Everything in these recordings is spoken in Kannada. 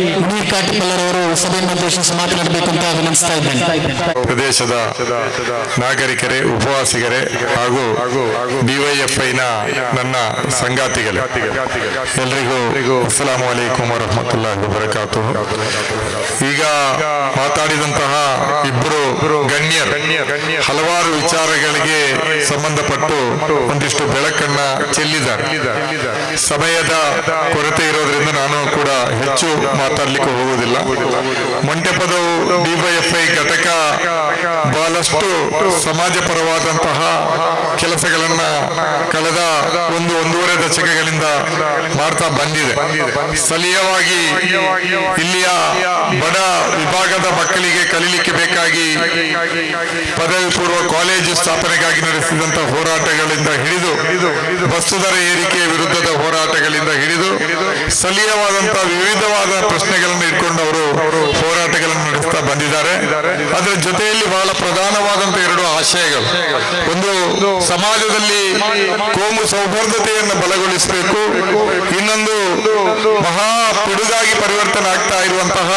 ಮುನಿಕಾಟಿಪಲ್ಲರ್ ಅವರು ಸಭೆಯನ್ನು ಉದ್ದೇಶಿಸಿ ಮಾತನಾಡಬೇಕು ಅಂತ ವಿನಂತಿಸ್ತಾ ಇದ್ದೇನೆ. ಪ್ರದೇಶದ ನಾಗರಿಕರೇ, ಉಪವಾಸಿಗರೇ ಹಾಗೂ ಡಿವೈಎಫ್ಐನ ನನ್ನ ಸಂಗಾತಿಗಳೇ, ಎಲ್ರಿಗೂ ಅಸ್ಸಲಾಂ ವಲೈಕುಂ ವರಹಮತುಲ್ಲಾಹಿ ವಬರಕಾತು ಈಗ ಮಾತಾಡಿದಂತಹ ಇಬ್ಬರು ಗಣ್ಯರು ಹಲವಾರು ವಿಚಾರಗಳಿಗೆ ಸಂಬಂಧಪಟ್ಟು ಒಂದಿಷ್ಟು ಬೆಳಕನ್ನ ಚೆಲ್ಲಿದ್ದಾರೆ. ಸಮಯದ ಕೊರತೆ ಇರೋದ್ರಿಂದ ನಾನು ಕೂಡ ಹೆಚ್ಚು ಮಾತಾಡ್ಲಿಕ್ಕೆ ಹೋಗುವುದಿಲ್ಲ. ಮಂಟಪದ ಡಿವೈಎಫ್ಐ ಘಟಕ ಬಹಳಷ್ಟು ಸಮಾಜ ಪರವಾದಂತಹ ಕೆಲಸಗಳನ್ನ ಕಳೆದ ಒಂದು ಒಂದೂವರೆ ದಶಕಗಳಿಂದ ಮಾಡ್ತಾ ಬಂದಿದೆ. ಸ್ಥಳೀಯವಾಗಿ ಇಲ್ಲಿಯ ಬಡ ವಿಭಾಗದ ಮಕ್ಕಳಿಗೆ ಕಲೀಲಿಕ್ಕೆ ಬೇಕಾಗಿ ಪದವಿ ಪೂರ್ವ ಕಾಲೇಜು ಸ್ಥಾಪನೆಗಾಗಿ ನಡೆಸಿದಂತಹ ಹೋರಾಟಗಳಿಂದ ಹಿಡಿದು ಬಸ್ಸು ದರ ಏರಿಕೆ ವಿರುದ್ಧದ ಹೋರಾಟಗಳಿಂದ ಹಿಡಿದು ಸ್ಥಳೀಯವಾದಂತಹ ವಿವಿಧವಾದ ಪ್ರಶ್ನೆಗಳನ್ನು ಇಟ್ಕೊಂಡು ಅವರು ಹೋರಾಟಗಳನ್ನು ನಡೆಸ್ತಾ ಬಂದಿದ್ದಾರೆ. ಅದರ ಜೊತೆಯಲ್ಲಿ ಬಹಳ ಪ್ರಧಾನವಾದಂತ ಎರಡು ಆಶಯಗಳು. ಒಂದು ಸಮಾಜದಲ್ಲಿ ಕೋಮು ಸೌಹಾರ್ದತೆಯನ್ನು ಬಲಗೊಳಿಸಬೇಕು. ಇನ್ನೊಂದು ಮಹಾ ಪಿಡುಗಾಗಿ ಪರಿವರ್ತನೆ ಆಗ್ತಾ ಇರುವಂತಹ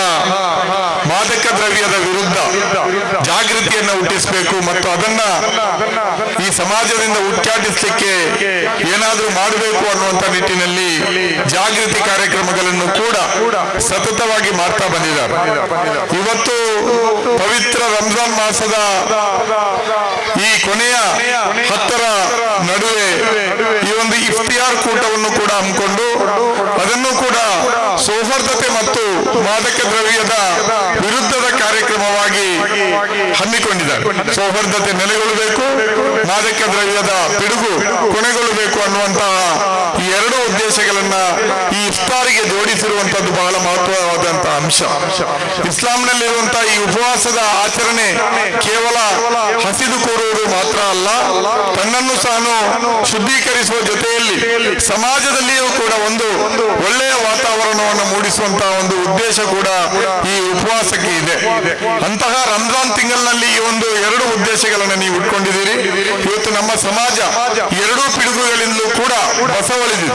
ಮಾದಕ ದ್ರವ್ಯದ ವಿರುದ್ಧ ಜಾಗೃತಿಯನ್ನು ಹುಟ್ಟಿಸಬೇಕು ಮತ್ತು ಅದನ್ನ ಈ ಸಮಾಜದಿಂದ ಉಚ್ಚಾಟಿಸಲಿಕ್ಕೆ ಏನಾದರೂ ಮಾಡಬೇಕು ಅನ್ನುವಂತ ನಿಟ್ಟಿನಲ್ಲಿ ಜಾಗೃತಿ ಕಾರ್ಯಕ್ರಮಗಳನ್ನು ಕೂಡ ಸತತವಾಗಿ ಮಾಡ್ತಾ ಬಂದಿದ್ದಾರೆ. ಇವತ್ತು ಪವಿತ್ರ ರಂಜಾನ್ ಮಾಸದ ಈ ಕೊನೆಯ ಹತ್ತರ ನಡುವೆ ಈ ಒಂದು ಇಫ್ತಿಯಾರ್ ಕೂಟವನ್ನು ಕೂಡ ಹಮ್ಮಿಕೊಂಡು ಅದನ್ನು ಕೂಡ ಸೌಹಾರ್ದತೆ ಮತ್ತು ಮಾದಕ ದ್ರವ್ಯದ ಹಮ್ಮಿಕೊಂಡಿದ್ದಾರೆ. ಸೌಹಾರ್ದತೆ ನೆಲೆಗೊಳ್ಳಬೇಕು ಮಾದಕ ದ್ರವ್ಯದ ಪಿಡುಗು ಕೊನೆಗೊಳ್ಳಬೇಕು ಅನ್ನುವಂತಹ ಈ ಎರಡು ಉದ್ದೇಶಗಳನ್ನ ಈ ಇಫ್ತಾರಿಗೆ ಜೋಡಿಸಿರುವಂತದ್ದು ಬಹಳ ಮಹತ್ವವಾದಂತಹ ಅಂಶ. ಇಸ್ಲಾಂನಲ್ಲಿರುವಂತಹ ಈ ಉಪವಾಸದ ಆಚರಣೆ ಕೇವಲ ಹಸಿದು ಕೋರುವುದು ಮಾತ್ರ ಅಲ್ಲ, ತನ್ನನ್ನು ತಾನು ಶುದ್ಧೀಕರಿಸುವ ಜೊತೆಯಲ್ಲಿ ಸಮಾಜದಲ್ಲಿಯೂ ಕೂಡ ಒಂದು ಒಳ್ಳೆಯ ವಾತಾವರಣವನ್ನು ಮೂಡಿಸುವಂತಹ ಒಂದು ಉದ್ದೇಶ ಕೂಡ ಈ ಉಪವಾಸಕ್ಕೆ ಇದೆ. ಅಂತಹ ರಂಜಾನ್ ತಿಂಗಳಿನಲ್ಲಿ ಈ ಒಂದು ಎರಡು ಉದ್ದೇಶಗಳನ್ನು ನೀವು ಇಟ್ಕೊಂಡಿದ್ದೀರಿ. ಇವತ್ತು ನಮ್ಮ ಸಮಾಜ ಎರಡೂ ಪಿಡುಗುಗಳಿಂದಲೂ ಕೂಡ ಬಸವಳಿದೆ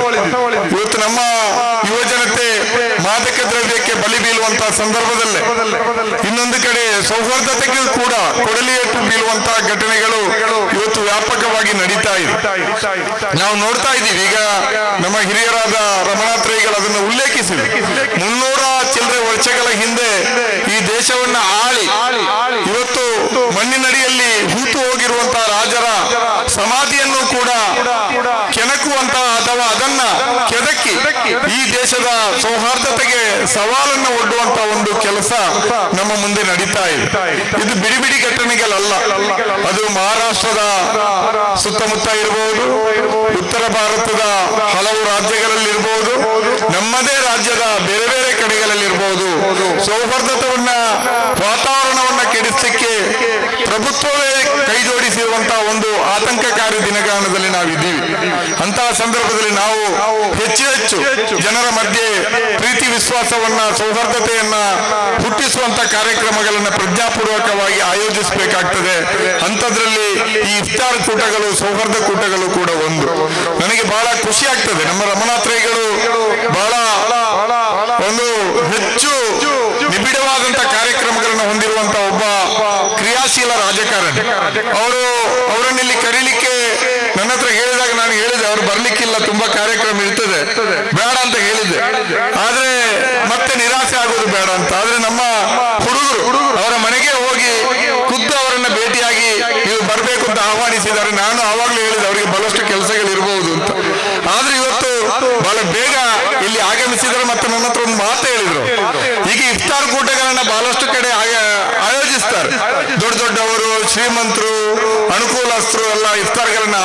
ಇವತ್ತು ನಮ್ಮ ಯುವಜನತೆ ಮಾದಕ ದ್ರವ್ಯಕ್ಕೆ ಬಲಿ ಬೀಳುವಂತಹ ಸಂದರ್ಭದಲ್ಲೇ ಇನ್ನೊಂದು ಕಡೆ ಸೌಹಾರ್ದತೆಗೂ ಕೂಡ ಕೊಡಲಿಯಟ್ಟು ಬೀಳುವಂತಹ ಘಟನೆಗಳು ಇವತ್ತು ವ್ಯಾಪಕವಾಗಿ ನಡೀತಾ ಇದೆ. ನಾವು ನೋಡ್ತಾ ಇದ್ದೀವಿ. ಈಗ ನಮ್ಮ ಹಿರಿಯರಾದ ರಮಣಾತ್ರಯಿಗಳು ಅದನ್ನು ಉಲ್ಲೇಖಿಸಿದೆ ಮುನ್ನೂರ ಚಿಲ್ಲರೆ ವರ್ಷಗಳ ಹಿಂದೆ ಈ ದೇಶವನ್ನ ಆಳಿ, ಇವತ್ತು ಮಣ್ಣಿನಡಿಯಲ್ಲಿ ಹೂತು ಹೋಗಿರುವಂತಹ ರಾಜರ ಸಮಾಧಿಯನ್ನು ಕೂಡ ಕೆಣಕುವಂತ ಅಥವಾ ಅದನ್ನ ಕೆದಕಿ ಈ ದೇಶದ ಸೌಹಾರ್ದತೆಗೆ ಸವಾಲನ್ನ ಒಡ್ಡುವಂತ ಒಂದು ಕೆಲಸ ನಮ್ಮ ಮುಂದೆ ನಡೀತಾ ಇದೆ. ಇದು ಬಿಡಿ ಬಿಡಿ ಘಟನೆಗಳಲ್ಲ. ಅದು ಮಹಾರಾಷ್ಟ್ರದ ಸುತ್ತಮುತ್ತ ಇರಬಹುದು ಉತ್ತರ ಭಾರತದ ಹಲವು ರಾಜ್ಯಗಳಲ್ಲಿರಬಹುದು ನಮ್ಮದೇ ರಾಜ್ಯದ ಬೇರೆ ಸೌಹಾರ್ದತವನ್ನ ವಾತಾವರಣವನ್ನ ಕೆಡಿಸಲಿಕ್ಕೆ ಪ್ರಭುತ್ವವೇ ಕೈ ಜೋಡಿಸಿರುವಂತಹ ಒಂದು ಆತಂಕಕಾರಿ ದಿನಗಾನದಲ್ಲಿ ನಾವಿದ್ದೀವಿ. ಅಂತಹ ಸಂದರ್ಭದಲ್ಲಿ ನಾವು ಹೆಚ್ಚು ಹೆಚ್ಚು ಜನರ ಮಧ್ಯೆ ಪ್ರೀತಿ ವಿಶ್ವಾಸವನ್ನ, ಸೌಹಾರ್ದತೆಯನ್ನ ಹುಟ್ಟಿಸುವಂತ ಕಾರ್ಯಕ್ರಮಗಳನ್ನ ಪ್ರಜ್ಞಾಪೂರ್ವಕವಾಗಿ ಆಯೋಜಿಸಬೇಕಾಗ್ತದೆ. ಅಂತದ್ರಲ್ಲಿ ಈ ಇಫ್ತಾರ್ ಕೂಟಗಳು, ಸೌಹಾರ್ದ ಕೂಟಗಳು ಕೂಡ ಒಂದು. ನನಗೆ ಬಹಳ ಖುಷಿ ಆಗ್ತದೆ. ನಮ್ಮ ರಮಣಾತ್ರಿಗಳು ಬಹಳ ಒಂದು ಹೆಚ್ಚು ಹೊಂದಿರುವಂತ ಒಬ್ಬ ಕ್ರಿಯಾಶೀಲ ರಾಜಕಾರಣಿ. ಅವರು ಅವರನ್ನ ಇಲ್ಲಿ ಕರೀಲಿಕ್ಕೆ ನನ್ನ ಹತ್ರ ಹೇಳಿದಾಗ ನಾನು ಹೇಳಿದೆ, ಅವ್ರು ಬರ್ಲಿಕ್ಕಿಲ್ಲ, ತುಂಬಾ ಕಾರ್ಯಕ್ರಮ ಇರ್ತದೆ, ಬೇಡ ಅಂತ ಹೇಳಿದ್ದೆ. ಆದ್ರೆ ಮತ್ತೆ ನಿರಾಸೆ ಆಗೋದು ಬೇಡ ಅಂತ. ಆದ್ರೆ ನಮ್ಮ ಹುಡುಗರು ಅವರ ಮನೆಗೆ ಹೋಗಿ ಖುದ್ದು ಅವರನ್ನ ಭೇಟಿಯಾಗಿ, ನೀವು ಬರ್ಬೇಕು ಅಂತ ಆಹ್ವಾನಿಸಿದ್ದಾರೆ. ನಾನು ಆವಾಗಲೂ ಹೇಳಿದೆ, ಅವರಿಗೆ ಬಹಳಷ್ಟು ಕೆಲಸಗಳು ಇರಬಹುದು ಅಂತ ಆದ್ರೆ ಇವತ್ತು ಬಹಳ ಬೇಗ ಇಲ್ಲಿ ಆಗಮಿಸಿದ್ರು ಮತ್ತೆ ನನ್ನ ಹತ್ರ ಒಂದು ಮಾತು ಹೇಳಿದ್ರು ಈಗ ಇಫ್ತಾರ್ ಕೂಟಗಳನ್ನ ಬಹಳಷ್ಟು ಕಡೆ ಆಯ- ಆಯೋಜಿಸ್ತಾರೆ ದೊಡ್ಡ ದೊಡ್ಡವರು, ಶ್ರೀಮಂತರು, ಅನುಕೂಲಸ್ಥರು ಎಲ್ಲ ಇಫ್ತಾರ್ಗಳನ್ನ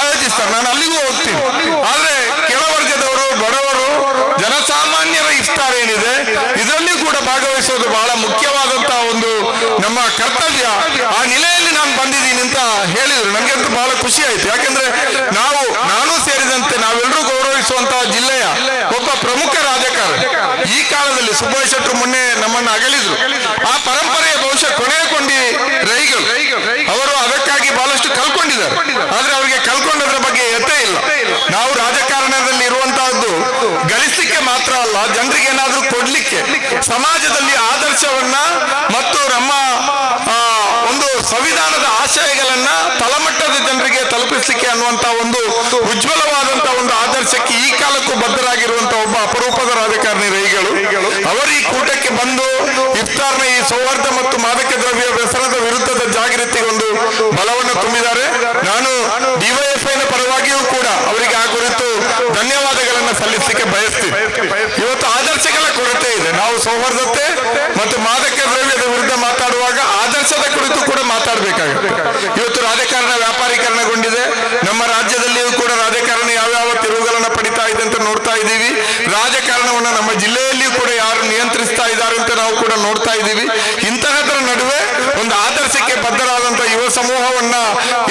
ಆಯೋಜಿಸ್ತಾರೆ. ನಾನು ಅಲ್ಲಿಗೂ ಹೋಗ್ತೀನಿ. ಆದ್ರೆ ಕೆಳವರ್ಗದವರು, ಬಡವರು, ಜನಸಾಮಾನ್ಯರ ಇಫ್ತಾರ್ ಏನಿದೆ, ಇದರಲ್ಲಿ ಕೂಡ ಭಾಗವಹಿಸೋದು ಬಹಳ ಮುಖ್ಯವಾದಂತಹ ಒಂದು ನಮ್ಮ ಕರ್ತವ್ಯ. ಆ ನೆಲೆಯಲ್ಲಿ ನಾನು ಬಂದಿದ್ದೀನಿ ಅಂತ ಹೇಳಿದ್ರು. ನನಗಂತೂ ಬಹಳ ಖುಷಿ ಆಯ್ತು. ಯಾಕಂದ್ರೆ ನಾವು, ನಾನು ಸೇರಿದಂತೆ ನಾವೆಲ್ಲರೂ ಗೌರವಿಸುವಂತಹ ಜಿಲ್ಲೆಯ ಒಬ್ಬ ಪ್ರಮುಖ ರಾಜಕಾರಣಿ. ಈ ಕಾಲದಲ್ಲಿ ಸುಭಾಷ್ ಶೆಟ್ಟರು ಮೊನ್ನೆ ನಮ್ಮನ್ನು ಅಗಲಿದ್ರು. ಆ ಪರಂಪರೆಯ ಬಹುಶಃ ಕೊನೆಗೊಂಡಿ ರೈಗಳು. ಅವರು ಅದಕ್ಕಾಗಿ ಬಹಳಷ್ಟು ಕಲ್ಕೊಂಡಿದ್ದಾರೆ. ಆದ್ರೆ ಅವರಿಗೆ ಕಲ್ಕೊಂಡದ್ರ ಬಗ್ಗೆ ಎತ್ತ ಇಲ್ಲ. ನಾವು ರಾಜಕಾರಣದಲ್ಲಿ ಇರುವಂತಹದ್ದು ಗಳಿಸಲಿಕ್ಕೆ ಮಾತ್ರ ಅಲ್ಲ, ಜನರಿಗೆ ಏನಾದ್ರೂ ಕೊಡ್ಲಿಕ್ಕೆ. ಸಮಾಜದಲ್ಲಿ ಆದರ್ಶವನ್ನ ಮತ್ತು ನಮ್ಮ ಒಂದು ಸಂವಿಧಾನದ ಆಶಯಗಳನ್ನ ತಳಮಟ್ಟದ ಜನರಿಗೆ ತಲುಪಿಸಲಿಕ್ಕೆ ಅನ್ನುವಂತ ಒಂದು ಉಜ್ವಲವಾದಂತ ಒಂದು ಆದರ್ಶಕ್ಕೆ ಈ ಕಾಲಕ್ಕೂ ಬದ್ಧರಾಗಿರುವಂತ ಒಬ್ಬ ಅಪರೂಪದ ರಾಜಕಾರಣಿ ರೈಗಳು ಅವರು ಈ ಕೂಟಕ್ಕೆ ಬಂದು ಇಫ್ತಾರ್ನ ಈ ಸೌಹಾರ್ದ ಮತ್ತು ಮಾದಕ ದ್ರವ್ಯ ವ್ಯಸನದ ವಿರುದ್ಧದ ಜಾಗೃತಿ ಒಂದು ಬಲವನ್ನು ತುಂಬಿದ್ದಾರೆ. ನಾನು ಡಿವೈಎಫ್ಐನ ಪರವಾಗಿಯೂ ಕೂಡ ಅವರಿಗೆ ಆ ಕುರಿತು ಧನ್ಯವಾದಗಳನ್ನು ಸಲ್ಲಿಸಲಿಕ್ಕೆ ಬಯಸ್ತೀನಿ. ಇವತ್ತು ಆದರ್ಶಗಳ ಕೊರತೆ ಇದೆ. ನಾವು ಸೌಹಾರ್ದತೆ ಮತ್ತು ಮಾದಕ ದ್ರವ್ಯದ ವಿರುದ್ಧ ಮಾತಾಡುವಾಗ ಆದರ್ಶದ ಕುರಿತು ಕೂಡ ಮಾತಾಡಬೇಕಾಗುತ್ತೆ. ಇವತ್ತು ರಾಜಕಾರಣ ವ್ಯಾಪಾರೀಕರಣಗೊಂಡಿದೆ. ನಮ್ಮ ರಾಜ್ಯದಲ್ಲಿಯೂ ಕೂಡ ರಾಜಕಾರಣ ಯಾವ್ಯಾವ ತಿರುವುಗಳನ್ನು ಪಡಿತಾ ಇದೆ ಅಂತ ನೋಡ್ತಾ ಇದ್ದೀವಿ. ರಾಜಕಾರಣವನ್ನು ನಮ್ಮ ಜಿಲ್ಲೆಯಲ್ಲಿಯೂ ಕೂಡ ಯಾರು ನಿಯಂತ್ರಿಸ್ತಾ ಇದ್ದಾರೆ ಅಂತ ನಾವು ಕೂಡ ನೋಡ್ತಾ ಇದ್ದೀವಿ. ಇಂತಹದರ ನಡುವೆ ಒಂದು ಆದರ್ಶಕ್ಕೆ ಬದ್ಧರಾದಂತಹ ಯುವ ಸಮೂಹವನ್ನ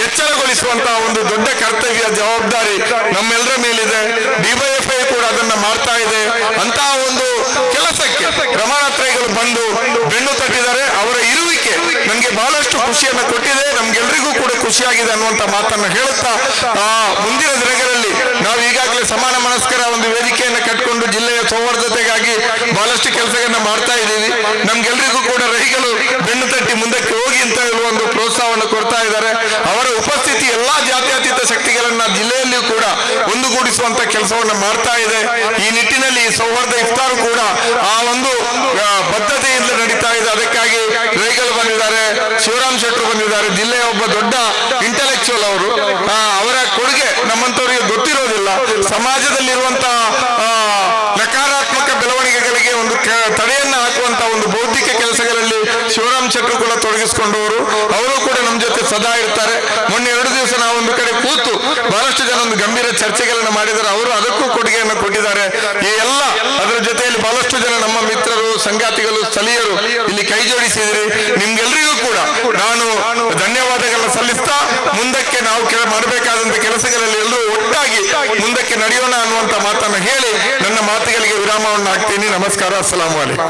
ಎಚ್ಚರಗೊಳಿಸುವಂತಹ ಒಂದು ದೊಡ್ಡ ಕರ್ತವ್ಯ, ಜವಾಬ್ದಾರಿ ನಮ್ಮೆಲ್ಲರ ಮೇಲಿದೆ. ಡಿವೈಎಫ್ಐ ಕೂಡ ಅದನ್ನ ಮಾಡ್ತಾ ಇದೆ. ಅಂತಹ ಒಂದು ಕೆಲಸಕ್ಕೆ ರಮಾನಾತ್ರೈಗಳು ಬಂದು ಬೆನ್ನು ತಟ್ಟಿದ್ದಾರೆ. ಅವರ ಇರುವಿಕೆ ನನಗೆ ಬಹಳಷ್ಟು ಖುಷಿಯನ್ನು ಕೊಟ್ಟಿದೆ. ನಮ್ಗೆಲ್ರಿಗೂ ಕೂಡ ಖುಷಿಯಾಗಿದೆ ಅನ್ನುವಂತ ಮಾತನ್ನ ಹೇಳುತ್ತಾ, ಆ ಮುಂದಿನ ದಿನಗಳಲ್ಲಿ ನಾವು ಈಗಾಗಲೇ ಸಮಾನ ಮನಸ್ಕರ ಒಂದು ವೇದಿಕೆಯನ್ನು ಕಟ್ಟಿಕೊಂಡು ಜಿಲ್ಲೆಯ ಸೌಹಾರ್ದತೆಗಾಗಿ ಬಹಳಷ್ಟು ಕೆಲಸಗಳನ್ನ ಮಾಡ್ತಾ ಇದ್ದೀವಿ. ನಮ್ಗೆಲ್ರಿಗೂ ಕೂಡ ರೈಗಳು ಬೆನ್ನು ತಟ್ಟಿ ಮುಂದಕ್ಕೆ ಹೋಗಿ ಅಂತ ಒಂದು ಪ್ರೋತ್ಸಾಹವನ್ನು ಕೊಡ್ತಾ ಇದ್ದಾರೆ. ಅವರ ಉಪಸ್ಥಿತಿ ಎಲ್ಲಾ ಜಾತ್ಯತೀತ ಶಕ್ತಿಗಳನ್ನ ಜಿಲ್ಲೆಯಲ್ಲಿಯೂ ಕೂಡ ಒಂದುಗೂಡಿಸುವಂತ ಕೆಲಸವನ್ನ ಮಾಡ್ತಾ ಇದೆ. ಈ ನಿಟ್ಟಿನಲ್ಲಿ ಈ ಸೌಹಾರ್ದ ಇಫ್ತಾರು ಕೂಡ ಆ ಒಂದು ಬದ್ಧತೆಯಿಂದ ನಡೀತಾ ಇದೆ. ಅದಕ್ಕಾಗಿ ರೈಗಳು ಬಂದಿದ್ದಾರೆ, ಶಿವರಾಮ್ ಶೆಟ್ಟರು ಬಂದಿದ್ದಾರೆ. ಜಿಲ್ಲೆಯ ಒಬ್ಬ ದೊಡ್ಡ ಇಂಟೆಲೆಕ್ಚುವಲ್ ಅವರು ಅವರ ಸಮಾಜದಲ್ಲಿರುವಂತಹ ನಕಾರಾತ್ಮಕ ಬೆಳವಣಿಗೆಗಳಿಗೆ ಒಂದು ತಡೆಯನ್ನ ಹಾಕುವಂತ ಒಂದು ಬೌದ್ಧಿಕ ಕೆಲಸಗಳಲ್ಲಿ ಶಿವರಾಮ್ ಶೆಟ್ಟರು ಕೂಡ ತೊಡಗಿಸಿಕೊಂಡವರು. ಅವರು ಕೂಡ ನಮ್ಮ ಜೊತೆ ಸದಾ ಇರ್ತಾರೆ. ಮೊನ್ನೆ ಎರಡು ದಿವಸ ನಾವು ಒಂದು ಕಡೆ ಕೂತು ಬಹಳಷ್ಟು ಜನ ಒಂದು ಗಂಭೀರ ಚರ್ಚೆಗಳನ್ನು ಮಾಡಿದ್ದಾರೆ. ಅವರು ಅದಕ್ಕೂ ಕೊಡುಗೆಯನ್ನು ಕೊಟ್ಟಿದ್ದಾರೆ. ಈ ಎಲ್ಲ ಅದರ ಜೊತೆಯಲ್ಲಿ ಬಹಳಷ್ಟು ಜನ ನಮ್ಮ ಮಿತ್ರರು, ಸಂಗಾತಿಗಳು, ಸ್ಥಳೀಯರು ಇಲ್ಲಿ ಕೈ ಜೋಡಿಸಿದ್ರಿ. ನಿಮ್ಗೆಲ್ರಿಗೂ ಕೂಡ ನಾನು ಧನ್ಯವಾದಗಳನ್ನ ಸಲ್ಲಿಸ್ತಾ ಮುಂದಕ್ಕೆ ನಾವು ಮಾಡಬೇಕಾದಂತ ಕೆಲಸಗಳಲ್ಲಿ ಮುಂದಕ್ಕೆ ನಡೆಯೋಣ ಅನ್ನುವಂತ ಮಾತನ್ನು ಹೇಳಿ ನನ್ನ ಮಾತುಗಳಿಗೆ ವಿರಾಮವನ್ನು ಹಾಕ್ತೀನಿ ನಮಸ್ಕಾರ. ಅಸ್ಸಲಾಮು ಅಲೈಕುಂ